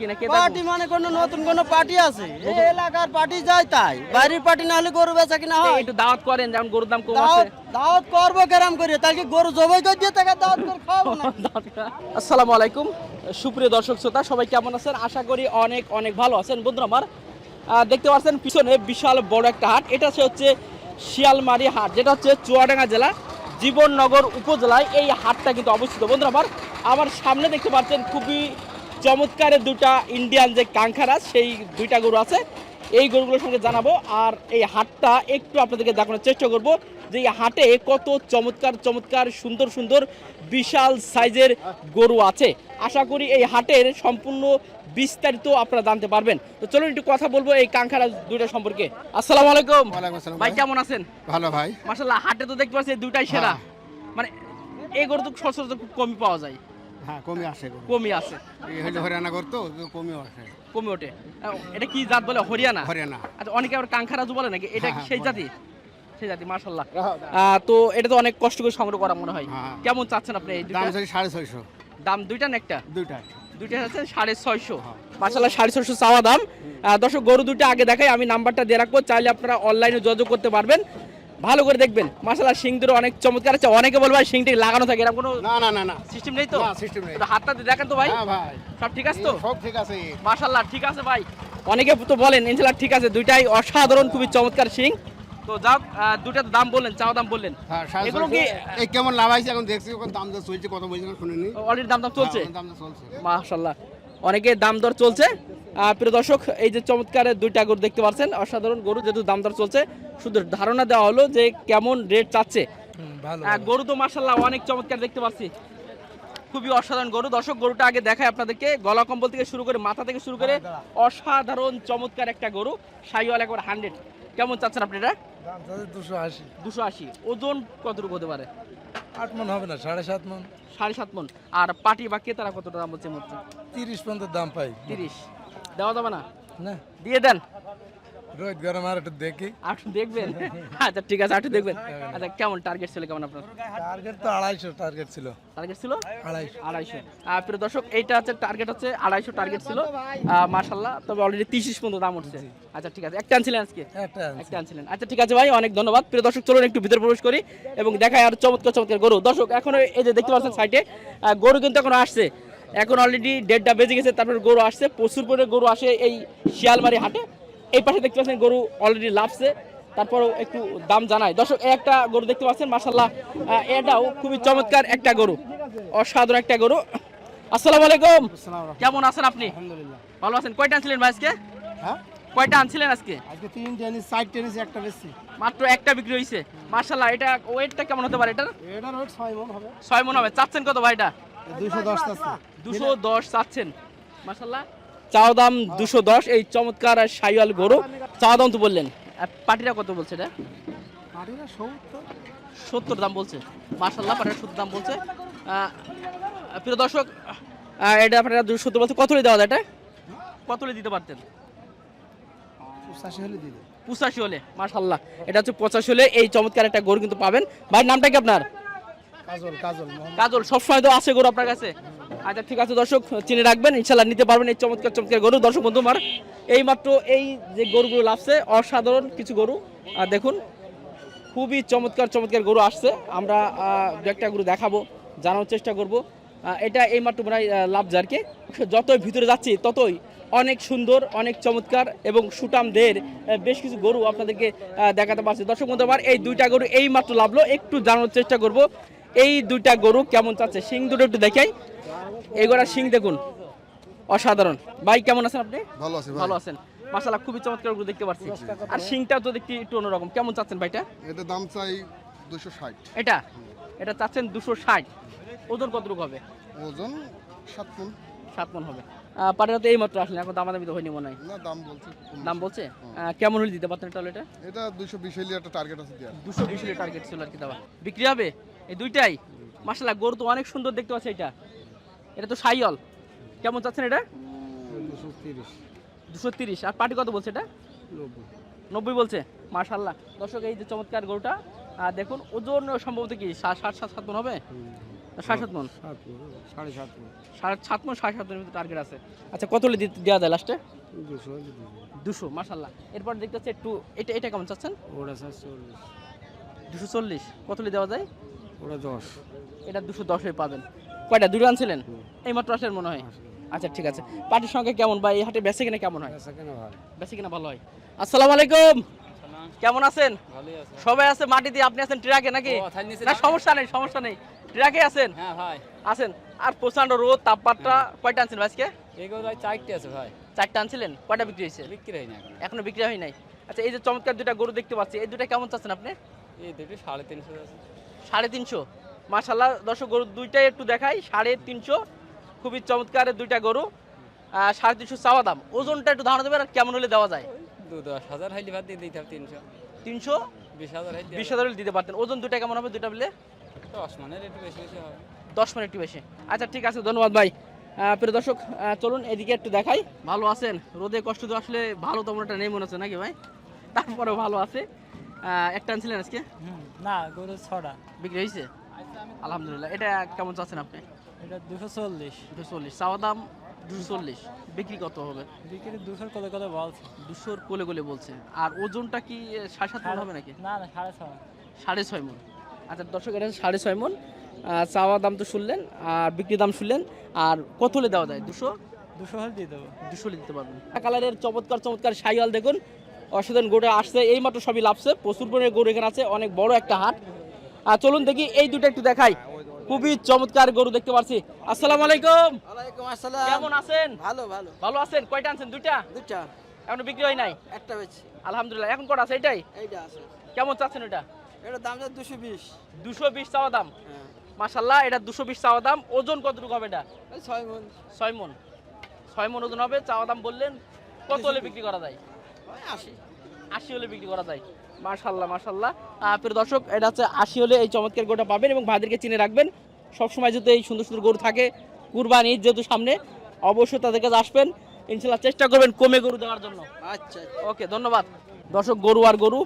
Party মানে কোন নতুন কোন পার্টি আছে। এলাকার পার্টি যায় তাই। বাইরের পার্টি না হলে গরু বেচা কিনা হয়। একটু দাওয়াত করেন যেমন গরুর দাম কম আছে। দাওয়াত করব কেরাম করে। তাহলে কি গরু জবাই করে দিয়ে দাওয়াত করে না আসসালামু আলাইকুম। সুপ্রিয় দর্শক শ্রোতা সবাই কেমন আছেন? আশা করি অনেক অনেক ভালো আছেন বন্ধুরা আমার। দেখতে পাচ্ছেন পিছনে বিশাল বড় একটা হাট। এটা হচ্ছে হচ্ছে শিয়ালমারি হাট যেটা হচ্ছে চুয়াডাঙ্গা জেলা জীবননগর উপজেলায়। এই হাটটা কিন্তু অবস্থিত। বন্ধুরা আমার আমার সামনে দেখতে পাচ্ছেন খুবই চমৎকারের দুটা ইন্ডিয়ান যে কাঙ্খারা সেই দুইটা গরু আছে। এই গরুগুলোর সঙ্গে জানাব। আর এই হাটটা একটু আপনাদেরকে দেখানোর চেষ্টা করব যে এই হাটে কত চমৎকার চমৎকার সুন্দর সুন্দর বিশাল সাইজের গরু আছে। আশা করি এই হাটের সম্পূর্ণ বিস্তারিত আপনারা জানতে পারবেন। তো চলুন একটু কথা বলব এই কাঙ্খারা দুইটা সম্পর্কে। আসসালামু আলাইকুম। ভাই ভাই। কেমন আছেন? ভালো ভাই। মাসাল্লাহ হাটে তো দেখতে পাচ্ছি দুইটাই সেরা। হ্যাঁ। মানে এই গরু তো সচরাচর খুব কমই পাওয়া যায়। হ্যাঁ কমে আসে হরিয়ানা করতো কমে আসে। কমে ওঠে। এটা কি জাত বলে? হরিয়ানা? হরিয়ানা। আচ্ছা অনেকে আবার কাঙ্খারাজু বলে নাকি? এটা হ্যাঁ, সেই জাতি? সেই জাতি মার্শাল্লাহ তো এটা তো অনেক কষ্ট করে সংগ্রহ করা মনে হয়। হ্যাঁ। কেমন চাচ্ছেন আপনি এই দাম সাড়ে ছয়শো। দাম দুইটা না একটা? দুইটা। সাড়ে ছয়শো। হ্যাঁ। সাড়ে ছয়শো চাওয়া দাম। দর্শক গরু দুইটা আগে দেখাই আমি নাম্বারটা দিয়ে রাখব। চাইলে আপনারা অনলাইনে যোগাযোগ করতে পারবেন। ভালো করে দেখবেন। মার্শাল্লাহ সিং দুটো অনেক চমৎকার আছে। অনেকে বলবে সিংটি লাগানো থাকে এরকম কোনো না না না না। সিস্টেম নেই তো? না, system নেই। হাতটা দিয়ে দেখেন তো ভাই। হ্যাঁ ভাই। সব ঠিক আছে তো? সব ঠিক আছে। মাশাল্লাহ ঠিক আছে ভাই। অনেকে তো বলেন ইনশাল্লাহ ঠিক আছে দুইটাই অসাধারণ খুবই চমৎকার সিং তো যাও আহ, দুইটার দাম বললেন চাওয়া দাম বললেন। হ্যাঁ এগুলো কি এই কেমন লাভাইছে এখন দেখছি এখন দাম দর চলছে কত বলছে শুনিনি। অলরেডি দাম দাম চলছে? হ্যাঁ, দাম চলছে। মাশাল্লাহ অনেকে দাম দর চলছে? প্রিয় দর্শক এই যে চমৎকারের দুইটা গরু দেখতে পাচ্ছেন। অসাধারণ গরু যেহেতু দাম দর চলছে শুধু ধারণা দেওয়া হলো যে কেমন রেট চাচ্ছে। গরু তো মাশাল্লাহ অনেক চমৎকার দেখতে পাচ্ছি। খুবই অসাধারণ গরু। দর্শক গরুটা আগে দেখায় আপনাদেরকে। গলা কম্বল থেকে শুরু করে মাথা থেকে শুরু করে অসাধারণ চমৎকার একটা গরু। সাইওয়াল একবার হান্ড্রেড। কেমন চাচ্ছেন আপনি এটা? দুশো আশি। দুশো আশি। ওজন কতটুকু হতে পারে? আট মন হবে না সাড়ে সাত মন। সাড়ে সাত মন। আর পাটি বা ক্রেতারা কতটা দাম বলছে মধ্যে তিরিশ পর্যন্ত দাম পাই। তিরিশ। দেওয়া যাবে না? না। দিয়ে দেন। রোদ গরম আর একটু দেখি। আটশো দেখবেন। আচ্ছা ঠিক আছে আটশো দেখবেন। আচ্ছা কেমন টার্গেট ছিল কেমন আপনার? টার্গেট তো আড়াইশো টার্গেট ছিল। টার্গেট ছিল? আড়াইশো। আড়াইশো। প্রিয় দর্শক এইটা হচ্ছে টার্গেট হচ্ছে আড়াইশো টার্গেট ছিল। মার্শাল্লাহ তবে অলরেডি তিরিশ পর্যন্ত দাম উঠছে। আচ্ছা ঠিক আছে। একটা আনছিলেন আজকে। একটা আনছিলেন। আচ্ছা ঠিক আছে ভাই অনেক ধন্যবাদ। প্রিয় দর্শক চলুন একটু ভিতরে প্রবেশ করি এবং দেখায় আর চমৎকার চমৎকার গরু। দর্শক এখন এই যে দেখতে পাচ্ছেন সাইডে গরু কিন্তু এখন আসছে। এখন অলরেডি দেড়টা বেজে গেছে তারপর গরু আসছে প্রচুর করে গরু আসে এই শিয়ালমারি হাটে। এই পাশে দেখতে পাচ্ছেন গরু অলরেডি লাভছে তারপরও একটু দাম জানাই দর্শক একটা গরু দেখতে পাচ্ছেন মাসাল্লাহ এটাও খুবই চমৎকার একটা গরু অসাধারণ একটা গরু। আসসালামু আলাইকুম। কেমন আছেন আপনি? আলহামদুলিল্লাহ। ভালো আছেন? কয়টা আনছিলেন ভাই আজকে? হ্যাঁ? কয়টা আনছিলেন আজকে? আজকে তিন টেনিস চার টেনিস একটা বেশি মাত্র একটা বিক্রি হয়েছে মার্শাল্লাহ এটা ওয়েটটা কেমন হতে পারে এটার? এটার ওয়েট ছয় মন হবে। ছয় মন হবে। চাচ্ছেন কত ভাই এটা? দুইশো দশ দুশো দশ চাচ্ছেন। মার্শাল্লাহ চাও দাম দুশো দশ এই চমৎকার সাইওয়াল গরু। চাওয়া দাম তো বললেন। পাটিরা কত বলছে এটা? সত্তর। সত্তর দাম বলছে। মার্শাল্লাহ পাটিরা সত্তর দাম বলছে। প্রিয় দর্শক এটা আপনারা দুশো সত্তর বলছে। কত দেওয়া যায় এটা? দিতে পারতেন? পঁচাশি হলে পঁচাশি এটা হচ্ছে পঁচাশি হলে এই চমৎকার একটা গরু কিন্তু পাবেন। ভাই নামটা কি আপনার? কাজল কাজল কাজল সবসময় তো আছে গরু আপনার কাছে? আচ্ছা ঠিক আছে দর্শক চিনে রাখবেন ইনশাল্লাহ নিতে পারবেন এই চমৎকার চমৎকার গরু। দর্শক বন্ধু আমার এই মাত্র এই যে গরুগুলো লাভছে অসাধারণ কিছু গরু। আর দেখুন খুবই চমৎকার চমৎকার গরু আসছে। আমরা দু একটা গরু দেখাবো জানার চেষ্টা করব। এটা এই মাত্র আহ, লাভছে আর কি। যতই ভিতরে যাচ্ছি ততই অনেক সুন্দর অনেক চমৎকার এবং সুটামদের বেশ কিছু গরু আপনাদেরকে দেখাতে পারছি। দর্শক বন্ধু আমার এই দুইটা গরু এই মাত্র লাভলো একটু জানানোর চেষ্টা করব। এই দুইটা গরু কেমন চাচ্ছে? শিং দুটো একটু দেখাই। এই গোড়া শিং দেখুন। অসাধারণ। ভাই কেমন আছেন আপনি? ভালো আছি ভাই। ভালো আছেন। মাসালা খুবই চমৎকার গরু দেখতে পাচ্ছি। আর শিংটাও তো দেখতে একটু অন্যরকম। কেমন চাচ্ছেন ভাইটা? এটা দাম চাই দুশো ষাট। এটা? এটা চাচ্ছেন দুশো ষাট। ওজন কতটুকু হবে? ওজন সাত মন। সাত মন হবে। আহ, তো এই মাত্র আসলেন এখন দামাদামি তো হয়নি মনে হয়। না দাম বলছে দাম বলছে? আহ, কেমন হলে দিতে পারতেন এটা? এটা দুশো বিশ একটা টার্গেট আছে দুশো বিশ টার্গেট ছিল আর কি দেওয়া বিক্রি হবে? এই দুইটাই। মাসালা গরু তো অনেক সুন্দর দেখতে পাচ্ছে এটা। এটা তো সাইয়ল। কেমন চাচ্ছেন এটা? দুশো তিরিশ। আর পার্টি কত বলছে এটা? নব্বই। বলছে? মাশাল্লাহ দর্শক এই যে চমৎকার গরুটা আহ, দেখুন ওজন সম্ভবত কি ষাট ষাট সাত সাত মন হবে? সাড়ে সাত মন? সাড়ে সাত সাড়ে সাত মন সাড়ে সাত মনের টার্গেট আছে। আচ্ছা কত দিতে- দেওয়া যায় লাস্টে দুশো মাসাল্লাহ এরপর দেখতে হচ্ছে একটু এটা এটা কেমন চাচ্ছেন? দুশো চল্লিশ। কত দেওয়া যায়? ওটা দশ এটা দুশো দশে পাবেন। কয়টা? দুটো আনছিলেন এই মাত্র আসলেন মনে হয়? আচ্ছা ঠিক আছে। পার্টির সঙ্গে কেমন? বা এই হাটে বেচে কিনা কেমন হয়? কেন ভালো। বেশি কিনা ভালো হয়। আসসালামু আলাইকুম। কেমন আছেন? সবাই আছে মাটি দিয়ে? আপনি আছেন ট্রাকে নাকি? না সমস্যা নেই সমস্যা নেই। ট্রাকে আছেন? হ্যাঁ ভাই। আছেন। আর প্রচণ্ড রোদ তাপমাত্রা কয়টা আনছেন আজকে? এগুলো ভাই চারটে আছে ভাই। চারটা আনছিলেন? কয়টা বিক্রি হয়েছে? বিক্রি হয়নি এখন। এখনও বিক্রি হয় নাই। আচ্ছা এই যে চমৎকার দুটা গরু দেখতে পাচ্ছি। এই দুটা কেমন চাচ্ছেন আপনি? এই দুটো সাড়ে তিনশো আছে সাড়ে তিনশো। মার্শাল্লাহ দর্শক গরু দুইটাই একটু দেখাই সাড়ে তিনশো। খুবই চমৎকার দুইটা গরু। সাড়ে তিনশো চাওয়া দাম। ওজনটা একটু ধারণা দেবেন আর কেমন হলে দেওয়া যায়? দু দশ হাজার হাইলি ভাত দিয়ে দিতে হবে তিনশো। তিনশো? বিশ হাজার বিশ হাজার দিতে পারতেন। ওজন কেমন হবে দশ মানের একটু বেশি বেশি হবে। দশ মিনিট একটু বেশি। আচ্ছা ঠিক আছে ধন্যবাদ ভাই। প্রিয় দর্শক চলুন এদিকে একটু দেখাই। ভালো আছেন? রোদে কষ্ট তো আসলে ভালো তেমন একটা নেই মনে হচ্ছে নাকি ভাই? তারপরেও ভালো আছে। একটা আনছিলেন আজকে? না গরু ছটা। বিক্রি হয়েছে? আলহামদুলিল্লাহ। এটা কেমন চাচ্ছেন আপনি? এটা দুশো চল্লিশ। দুশো চল্লিশ। চাওয়া দাম দুশো চল্লিশ। বিক্রি কত হবে? বিক্রি দুশোর কত কত বলছে। দুশোর কোলে কোলে বলছে। আর ওজনটা কি সাড়ে সাত মন হবে নাকি? না না সাড়ে ছয়। সাড়ে ছয় মন। আচ্ছা দর্শক এটা সাড়ে ছয় মন। চাওয়া দাম তো শুনলেন আর বিক্রি দাম শুনলেন। আর কত হলে দেওয়া যায়? দুশো? দুশো হলে দিয়ে দেবো। দুশো হলে দিতে পারবেন। কালারের চমৎকার চমৎকার সাইওয়াল দেখুন। অসাধারণ গরু আসছে এই মাত্র সবই লাভছে প্রচুর পরিমাণে গরু এখানে আছে অনেক বড় একটা হাট। আর চলুন দেখি এই দুটো একটু দেখাই। খুবই চমৎকার গরু দেখতে পাচ্ছি। আসসালামু আলাইকুম। ওয়ালাইকুম আসসালাম। কেমন আছেন? ভালো ভালো। ভালো আছেন? কয়টা আনছেন? দুইটা? দুটা এখনও বিক্রি হয় নাই? একটা বেশি আলহামদুলিল্লাহ। এখন কটা আছে? এটাই এইটা আছে। কেমন চাচ্ছেন এটা এটা দাম যা দুশো বিশ। দুশো বিশ চাওয়া দাম? হ্যাঁ। মাসাল্লাহ এটা দুশো বিশ চাওয়া দাম। ওজন কতটুকু হবে এটা? এই ছয় মন। ছয় মন। ছয় মন ওজন হবে চাওয়া দাম বললেন। কত হলে বিক্রি করা যায়? আশি। আশি হলে বিক্রি করা যায়। প্রিয় দর্শক এটা হচ্ছে আশি হলে এই চমৎকার গরুটা পাবেন এবং ভাইদেরকে চিনে রাখবেন সবসময় যেহেতু এই সুন্দর সুন্দর গরু থাকে কুরবানি ঈদ যেহেতু সামনে অবশ্যই তাদের কাছে আসবেন ইনশাল্লাহ চেষ্টা করবেন কমে গরু দেওয়ার জন্য। আচ্ছা ওকে ধন্যবাদ। দর্শক গরু আর গরু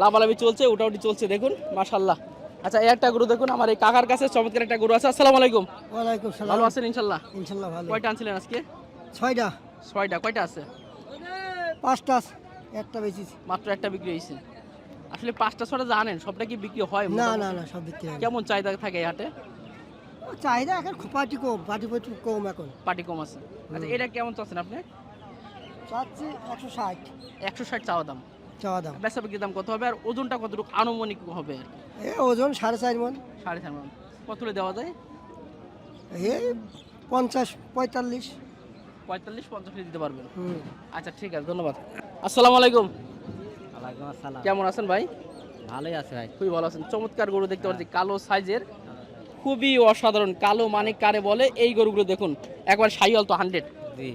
লাভালাভি চলছে উঠাউটি চলছে দেখুন মাশাল্লাহ আচ্ছা এই একটা গরু দেখুন আমার এই কাকার কাছে চমৎকার একটা গরু আছে আসসালামু আলাইকুম। ওয়ালাইকুম ভালো আছেন ইনশাল্লাহ ইনশাল্লাহ ভালো। কয়টা আনছিলেন আজকে? ছয়টা। ছয়টা কয়টা আছে? পাঁচটা একটা বেশি মাত্র একটা বিক্রি হয়েছে। আসলে পাঁচটা ছটা জানেন সবটা কি বিক্রি হয় না না না সব বিক্রি হয় কেমন চাহিদা থাকে এই হাটে? চাহিদা এখন খুব পার্টি কম পার্টি প্রচুর কম এখন। পার্টি কম আছে। আচ্ছা এটা কেমন চাচ্ছেন আপনি? চাচ্ছি একশো ষাট। একশো ষাট চাওয়া দাম। চাওয়া দাম। বেচা বিক্রির দাম কত হবে আর ওজনটা কতটুকু আনুমানিক হবে? এ ওজন সাড়ে চার মন। সাড়ে চার মণ। কত দেওয়া যায়? এই পঞ্চাশ পঁয়তাল্লিশ। পঁয়তাল্লিশ পঞ্চাশ দিতে পারবেন। আচ্ছা ঠিক আছে ধন্যবাদ। আসসালামু আলাইকুম। ওয়ালাইকুম আসসালাম। কেমন আছেন ভাই? ভালোই আছে ভাই। খুবই ভালো আছেন। চমৎকার গরু দেখতে পাচ্ছি কালো সাইজের খুবই অসাধারণ। কালো মানে কারে বলে? এই গরুগুলো দেখুন একবার সাইওয়াল তো হান্ড্রেড। জি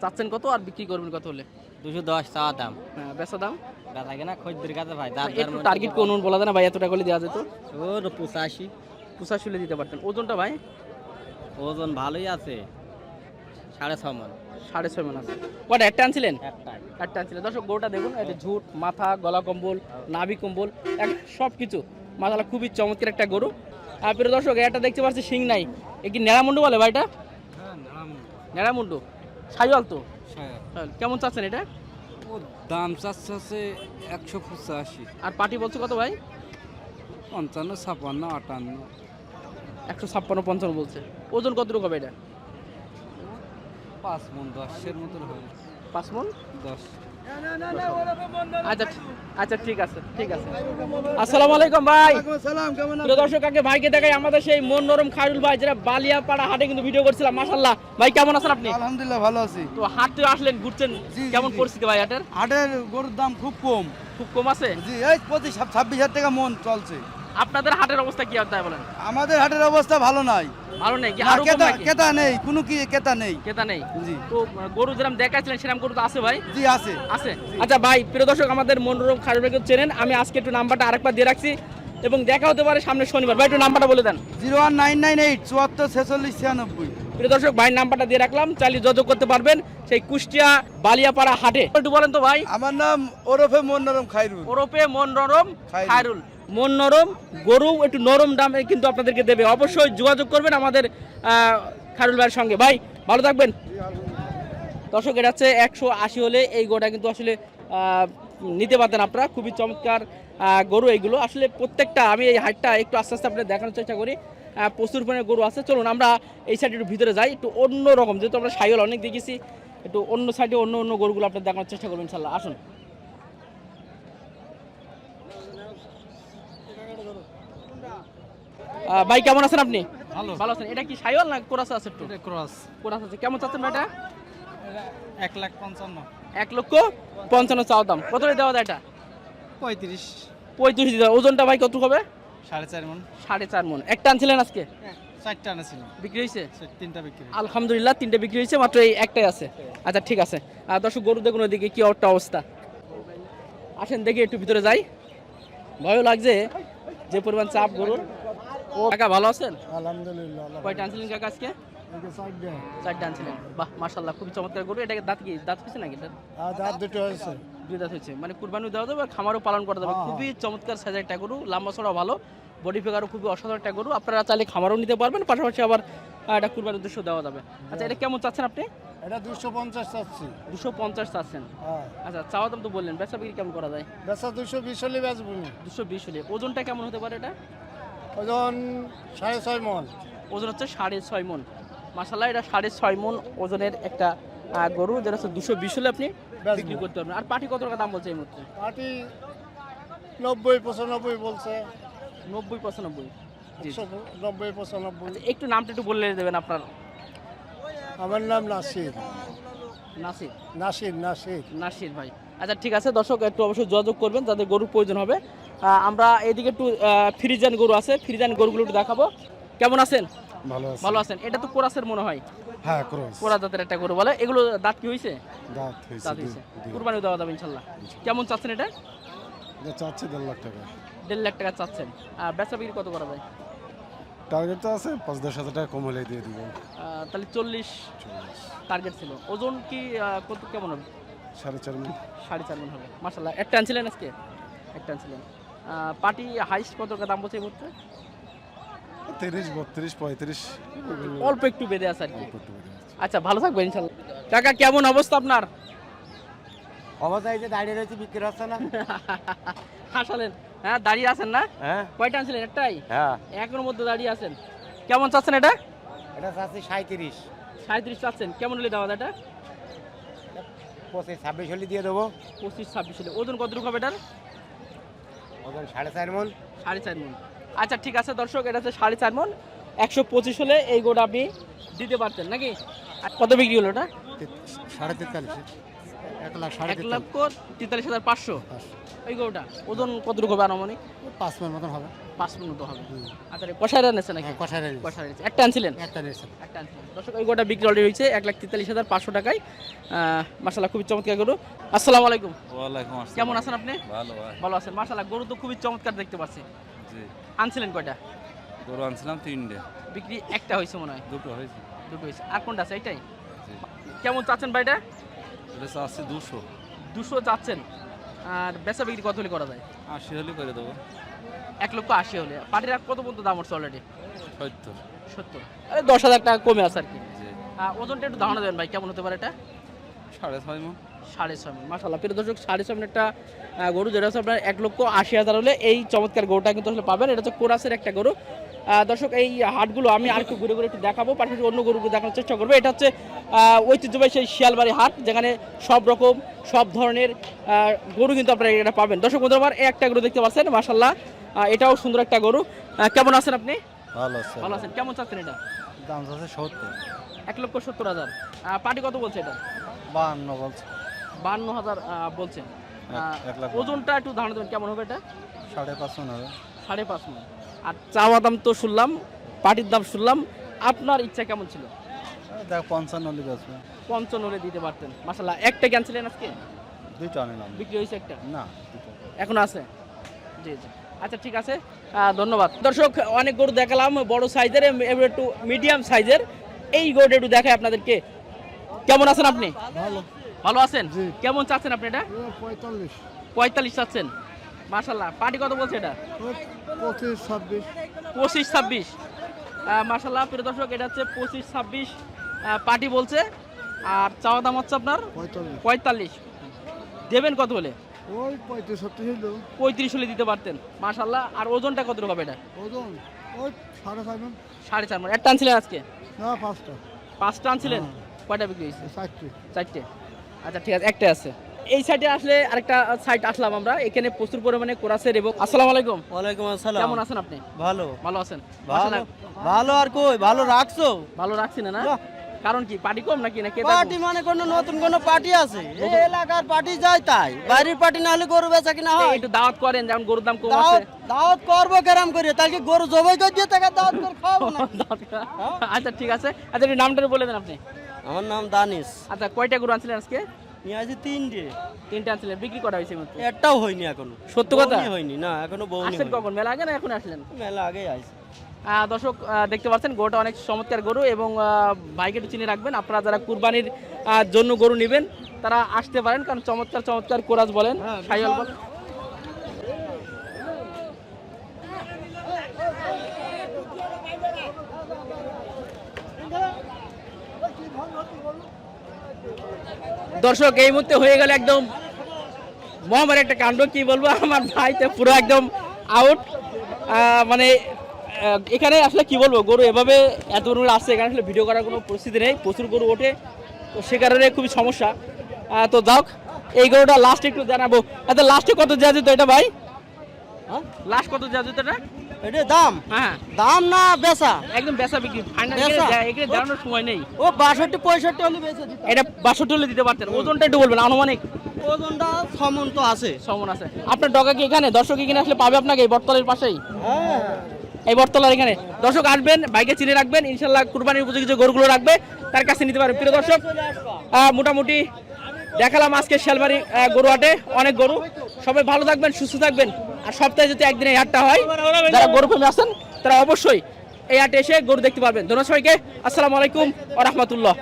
চাচ্ছেন কত আর বিক্রি করবেন কত হলে? দুশো দশ চাওয়া দাম। হ্যাঁ বেচা দাম? বেলা কেনা খদ্দের কাছে ভাই একটু টার্গেট কোন বলা যায় না ভাই এত টাকা করে দেওয়া যেত ওর পঁচাশি। পঁচাশি দিতে পারতেন। ওজনটা ভাই? ওজন ভালোই আছে। সাড়ে ছ মন। সাড়ে ছয় মান আছে। কটা একটা আনছিলেন? একটা। আনছিলেন। দর্শক গরুটা দেখুন এটা ঝুট মাথা গলা কম্বল নাভি কম্বল এক সব কিছু মাথাটা খুবই চমৎকার একটা গরু। আর প্রিয় দর্শক এটা দেখতে পাচ্ছি শিং নাই এ কি নেড়ামুন্ডু বলে ভাইটা? নেড়ামুন্ডু। সাইওয়াল তো? হ্যাঁ, কেমন চাচ্ছেন এটা? দাম চাচ্ছে হচ্ছে একশো পঁচাশি। আর পার্টি বলছো কত ভাই? পঞ্চান্ন ছাপান্ন আটান্ন। একশো ছাপ্পান্ন পঞ্চান্ন বলছে। ওজন কতটুকু হবে এটা? পাঁচ মন দশের মতো হবে। পাঁচ মন? দশ। আচ্ছা আচ্ছা ঠিক আছে ঠিক আছে। আসসালামু আলাইকুম ভাই। প্রিয় দর্শক আগে ভাইকে দেখাই আমাদের সেই মন নরম খায়রুল ভাই যেটা বালিয়াপাড়া হাটে কিন্তু ভিডিও করছিলাম ভাই কেমন আছেন আপনি? আলহামদুলিল্লাহ ভালো আছি। তো হাটে আসলেন ঘুরছেন কেমন পরিস্থিতি ভাই হাটের? হাটের গরুর দাম খুব কম। খুব কম আছে? জি এই পঁচিশ ছাব্বিশ হাজার টাকা মন চলছে। আপনাদের হাটের অবস্থা কি তাই বলেন? আমাদের হাটের অবস্থা ভালো নাই। ভালো নেই কি ক্রেতা নাকি? ক্রেতা নেই কোনো কি ক্রেতা নেই। ক্রেতা নেই? জি। তো গরু যেরকম দেখাচ্ছিলেন সেরকম গরু তো আছে ভাই? জি আছে। আছে? আচ্ছা ভাই প্রিয় দর্শক আমাদের মনোরম খারুল চেনেন। আমি আজকে একটু নাম্বারটা আরেকবার দিয়ে রাখছি এবং দেখা হতে পারে সামনে শনিবার। ভাই একটু নাম্বারটা বলে দেন। Zero one nine nine eight চুয়াত্তর ছেচল্লিশ ছিয়ানব্বই। প্রিয় দর্শক ভাই নাম্বারটা দিয়ে রাখলাম। চাইলে যোগাযোগ করতে পারবেন সেই কুষ্টিয়া বালিয়াপাড়া হাটে। একটু বলেন তো ভাই। আমার নাম ওরফে মনোরম খাইরুল। ওরফে মন নরম খায়রুল। খায়রুল মন নরম, গরু একটু নরম দামে কিন্তু আপনাদেরকে দেবে। অবশ্যই যোগাযোগ করবেন আমাদের খারুল ভাইয়ের সঙ্গে। ভাই, ভালো থাকবেন। দর্শক, এটা হচ্ছে একশো আশি হলে এই গরুটা কিন্তু আসলে নিতে পারতেন আপনারা। খুবই চমৎকার গরু এইগুলো। আসলে প্রত্যেকটা, আমি এই হাটটা একটু আস্তে আস্তে আপনাদের দেখানোর চেষ্টা করি। প্রচুর পরিমাণে গরু আছে। চলুন, আমরা এই সাইডে একটু ভিতরে যাই। একটু অন্য রকম যেহেতু আমরা সাইকেল অনেক দেখেছি, একটু অন্য সাইডে অন্য অন্য গরুগুলো আপনার দেখানোর চেষ্টা করবেন ইনশাল্লাহ আসুন। ভাই কেমন আছেন আপনি? ভালো। ভালো আছেন। এটা কি সাইওয়াল না কোরাসা আছে একটু? ক্রস। কোরাসা আছে। কেমন চাচ্ছেন এটা এক লাখ পঞ্চান্ন। এক লক্ষ পঞ্চান্ন চাও দাম। কত দেওয়া যায় এটা? পঁয়ত্রিশ। পঁয়ত্রিশ দিতে। ওজনটা ভাই কত হবে? সাড়ে চার মন। সাড়ে চার মন। একটা আনছিলেন আজকে? চারটা আনেছিল বিক্রি হয়েছে? তিনটা বিক্রি আলহামদুলিল্লাহ তিনটে বিক্রি হয়েছে। মাত্র এই একটাই আছে। আচ্ছা ঠিক আছে। আর দর্শক গরু দেখুন ওইদিকে কি একটা অবস্থা। আসেন দেখি একটু ভিতরে যাই। ভয়ও লাগছে যে পরিমাণ চাপ গরুর। ও কাকা ভালো আছেন? আলহামদুলিল্লাহ কয়টা আনছিলেন কাকা আজকে? চারটা আনছিলেন বাহ খুবই চমৎকার গরু। এটাকে দাঁত কি দাঁত হয়েছে নাকি? দাঁত দুটো হয়েছে। দুই দাঁত হয়েছে। মানে কুরবানি দেওয়া যাবে আর খামারও পালন করা যাবে খুবই চমৎকার সাইজের একটা গরু লম্বা ছড়া ভালো। বডি ফিগারও খুবই অসাধারণ একটা গরু। আপনারা চাইলে খামারও নিতে পারবেন পাশাপাশি আবার এটা কুরবানির উদ্দেশ্য দেওয়া যাবে। আচ্ছা এটা কেমন চাচ্ছেন আপনি? এটা দুশো পঞ্চাশ চাচ্ছি। দুশো পঞ্চাশ চাচ্ছেন। হ্যাঁ। আচ্ছা চাওয়া দাম তো বললেন বেচা বিক্রি কেমন করা যায়? বেচা দুশো বিশ হলে বেচবো। দুশো বিশ হলে। ওজনটা কেমন হতে পারে এটা? ওজন সাড়ে ছয় মন। ওজন হচ্ছে সাড়ে ছয় মন। মাসাল্লাহ এটা সাড়ে ছয় মন ওজনের একটা গরু যেটা হচ্ছে দুশো বিশ হলে আপনি বিক্রি করতে পারবেন। আর পাটি কত টাকা দাম বলছে এই মুহূর্তে? পাটি নব্বই পঁচানব্বই বলছে। নব্বই পঁচানব্বই। নব্বই পঁচানব্বই। আচ্ছা একটু নামটা একটু বললে দেবেন আপনার। আমার নাম নাসির। নাসির? নাসির নাসির। নাসির ভাই। আচ্ছা ঠিক আছে দর্শক একটু অবশ্যই যোগাযোগ করবেন যাদের গরুর প্রয়োজন হবে। আমরা এদিকে একটু ফ্রিজান গরু আছে ফ্রিজান গরুগুলো একটু দেখাবো। কেমন আছেন? ভালো আছে। ভালো আছেন। এটা তো কোরাসের মনে হয়। হ্যাঁ ক্রস। কোরা জাতের একটা গরু বলে। এগুলো দাঁত কি হয়েছে দাঁত হয়েছে দাঁত হয়েছে কুরবানি দেওয়া যাবে ইনশাল্লাহ। কেমন চাচ্ছেন এটা? এটা চাচ্ছে দেড় লাখ টাকা। দেড় লাখ টাকা চাচ্ছেন। বেচা বিক্রি কত করা যায়? টার্গেট তো আছে পাঁচ দশ হাজার টাকা কম হলে দিয়ে দিব। তাহলে চল্লিশ টার্গেট ছিল। ওজন কি কত কেমন হবে? সাড়ে চার মিনিট সাড়ে চার মন হবে। মাসাল্লাহ একটা আনছিলেন আজকে? একটা আনছিলেন। পার্টি হাইস্ট কত টাকা দাম বলছে এই মুহূর্তে? তিরিশ বত্রিশ পঁয়ত্রিশ। অল্প একটু বেঁধে আছে আর কি। আচ্ছা ভালো থাকবেন ইনশাল্লাহ। কাকা কেমন অবস্থা আপনার? অবস্থায় যে দাঁড়িয়ে রয়েছে বিক্রি হচ্ছে না। হাসালেন। হ্যাঁ দাঁড়িয়ে আছেন না? হ্যাঁ। কয়টা আনছিলেন? একটাই? হ্যাঁ। একের মধ্যে দাঁড়িয়ে আছেন। কেমন চাচ্ছেন এটা? এটা চাচ্ছি সাঁত্রিশ সাঁত্রিশ চাচ্ছেন। কেমন হলে দেওয়া এটা পঁচিশ ছাব্বিশ হলে দিয়ে দেবো। পঁচিশ ছাব্বিশ হলে। ওজন কতটুকু হবে এটার? ওজন সাড়ে চার মন। সাড়ে চার মন। আচ্ছা ঠিক আছে দর্শক এটা হচ্ছে সাড়ে চার মন। একশো পঁচিশ হলে এই গোটা আপনি দিতে পারতেন নাকি? আর কত বিক্রি হলো ওটা? সাড়ে তেতাল্লিশ। এক লাখ সাড়ে এক লক্ষ তেতাল্লিশ হাজার পাঁচশো। এই গোটা ওজন কতটুকু হবে আনুমানিক? পাঁচ মন মতন হবে। পাঁচ মিনিট হবে। আচ্ছা কষায় রান্নেছে নাকি? কষাই কষায় রান্নেছে একটা আনছিলেন? একটা নিয়েছেন একটা আনছিলেন। দর্শক এই গোটা বিক্রি অলরেডি হয়েছে এক লাখ তেতাল্লিশ হাজার পাঁচশো টাকায়। মাসাল্লাহ খুবই চমৎকার গরু। আসসালামু আলাইকুম। ওয়ালাইকুম আসসালাম। কেমন আছেন আপনি? ভালো ভালো আছেন। মাসাল্লাহ গরু তো খুবই চমৎকার দেখতে পাচ্ছি। জি। আনছিলেন কয়টা? গরু আনছিলাম তিনটে। বিক্রি একটা হয়েছে মনে হয়? দুটো হয়েছে। দুটো হয়েছে। আর কোনটা আছে এইটাই? কেমন চাচ্ছেন ভাইটা? এটা চাচ্ছি দুশো। দুশো চাচ্ছেন। আর বেচা বিক্রি কত হলে করা যায়? আশি হলে করে দেবো। এক লক্ষ আশি হলে। পাটির কত পর্যন্ত দাম হচ্ছে অলরেডি সত্তর। সত্তর। আরে দশ হাজার টাকা কমে আছে আর কি। ওজনটা একটু ধারণা দেবেন ভাই কেমন হতে পারে এটা? সাড়ে ছয় মন। সাড়ে ছয় মিনিট মাসাল্লাহ প্রিয় দর্শক সাড়ে ছয় একটা গরু যেটা হচ্ছে আপনার এক লক্ষ আশি হাজার হলে এই চমৎকার গরুটা কিন্তু আসলে পাবেন। এটা হচ্ছে কোরাসের একটা গরু। দর্শক এই হাটগুলো আমি আর একটু ঘুরে ঘুরে একটু দেখাবো। পাশাপাশি অন্য গরুগুলো দেখানোর চেষ্টা করব। এটা হচ্ছে ঐতিহ্যবাহী সেই শিয়ালবাড়ি হাট যেখানে সব রকম সব ধরনের গরু কিন্তু আপনারা এটা পাবেন। দর্শক বন্ধুরা আমার একটা গরু দেখতে পাচ্ছেন মাসাল্লাহ এটাও সুন্দর একটা গরু। কেমন আছেন আপনি? ভালো আছে। ভালো আছেন। কেমন চাচ্ছেন এটা? দাম আছে সত্তর। এক লক্ষ সত্তর হাজার। পার্টি কত বলছে এটা? বাহান্ন বলছে। বান্ন হাজার বলছেন লাখ ওজনটা একটু ধারণা দেবেন কেমন হবে এটা? সাড়ে পাঁচ মন হবে। সাড়ে পাঁচ মন। আর চাওয়া দাম তো শুনলাম পাটির দাম শুনলাম। আপনার ইচ্ছা কেমন ছিল? দেখ পঞ্চান্ন হলে বেচবে পঞ্চান্ন হলে দিতে পারতেন। মাসাল্লাহ একটা ক্যান্সেলেন আজকে? দুইটা নিলাম বিক্রি হয়েছে একটা? না এখন আছে? জি জি। আচ্ছা ঠিক আছে। ধন্যবাদ। দর্শক অনেক গরু দেখালাম বড় সাইজের একটু মিডিয়াম সাইজের। এই গরুটা একটু দেখায় আপনাদেরকে। কেমন আছেন আপনি? ভালো। ভালো আছেন? কেমন চাচ্ছেন আপনি এটা? পঁয়তাল্লিশ। পঁয়তাল্লিশ চাচ্ছেন। মাশাল্লাহ পার্টি কত বলছে এটা? পঁচিশ ছাব্বিশ। পঁচিশ ছাব্বিশ। মাশাল্লাহ প্রিয় দর্শক এটা হচ্ছে পঁচিশ ছাব্বিশ পার্টি বলছে। আর চাওয়া দাম হচ্ছে আপনার? পঁয়তাল্লিশ। পঁয়তাল্লিশ। দেবেন কত হলে? ওই পঁয়ত্রিশ সত্তর ছিল পঁয়ত্রিশ হলে দিতে পারতেন। মাশাল্লাহ আর ওজনটা কত হবে এটা? ওজন? ওই সাড়ে ছয় মন। সাড়ে চার মানে। একটা আনছিলেন আজকে? না পাঁচটা। পাঁচটা আনছিলেন? কয়টা বিক্রি হয়েছে? চারটে। চারটে। আচ্ছা ঠিক আছে একটা আছে। এই সাইডে আসলে আরেকটা সাইড আসলাম আমরা। এখানে প্রচুর পরিমাণে কোরাসের এবং আসসালামু আলাইকুম। ওয়ালাইকুম আসসালাম। কেমন আছেন আপনি? ভালো। ভালো আছেন? ভালো। ভালো আর কই? ভালো রাখছো? ভালো রাখছি না না। কারণ কি? পার্টি কম নাকি? নাকি পার্টি মানে কোন নতুন কোন পার্টি আছে। এই এলাকার পার্টি যায় তাই। বাইরের পার্টি না হলে গরু বেচা কিনা হয়। একটু দাওয়াত করেন যেমন গরুর দাম কম আছে। দাওয়াত করব কেরাম করে তাহলে কি গরু জবাই করে দিয়ে তাকে দাওয়াত করে খাওয়াবো না আচ্ছা ঠিক আছে। আচ্ছা একটু নামটা বলে দেন আপনি। আমার নাম দানিশ। আচ্ছা কয়টা গরু আনছিলেন আজকে? নিয়ে আসি তিনটে। তিনটা আনছিলেন। বিক্রি করা হয়েছে মাত্র। একটাও হয়নি এখনও। সত্য কথা? হয়নি না এখনও আসছেন কখন? মেলা আগে না এখন আসলেন? মেলা আগেই আইছে আহ, দর্শক দেখতে পাচ্ছেন গরুটা অনেক চমৎকার গরু এবং ভাইকে একটু চিনে রাখবেন। আপনারা যারা কুরবানির জন্য গরু নেবেন তারা আসতে পারেন কারণ চমৎকার চমৎকার কোরাজ বলেন। সাইয়াল বলেন। দর্শক এই মুহূর্তে হয়ে গেল একদম মহামারী একটা কাণ্ড কি বলব? আমার ভাই তো পুরো একদম আউট মানে এখানে আসলে কি বলব গরু এভাবে এত গরু আসছে এখানে আসলে ভিডিও করার কোনো পরিস্থিতি নেই প্রচুর গরু ওঠে তো সে কারণে খুবই সমস্যা। তো যাক এই গরুটা লাস্ট একটু জানাব। আচ্ছা লাস্টে কত দেওয়া যেত এটা ভাই? হ্যাঁ? লাস্ট কত দেওয়া যেত এটা? এটা দাম? হ্যাঁ। দাম না বেচা? একদম বেচা বিক্রি? এখানে জানানোর সময় নেই। ও বাষট্টি পঁয়ষট্টি হলে বেচে এটা বাষট্টি হলে দিতে পারতেন। ওজনটা একটু বলবেন আনুমানিক। ওজনটা সমন তো আছে। সমন আছে। আপনার ডগা কি এখানে? দর্শক এখানে আসলে পাবে আপনাকে বটতলের পাশেই? হ্যাঁ। এই বটতলার এখানে। দর্শক আসবেন, বাইকে চিনে রাখবেন, ইনশাল্লাহ কুরবানির উপযোগী যে গরুগুলো রাখবে, তার কাছে নিতে পারবেন। প্রিয় দর্শক মোটামুটি দেখালাম আজকে শিয়ালবাড়ি গরু হাটে অনেক গরু। সবাই ভালো থাকবেন, সুস্থ থাকবেন। আর সপ্তাহে যদি একদিন এই হাটটা হয়, যারা গরু প্রেমী আছেন, তারা অবশ্যই এই হাটে এসে গরু দেখতে পারবেন। ধন্যবাদ সবাইকে। আসসালামু আলাইকুম ও রহমতুল্লাহ।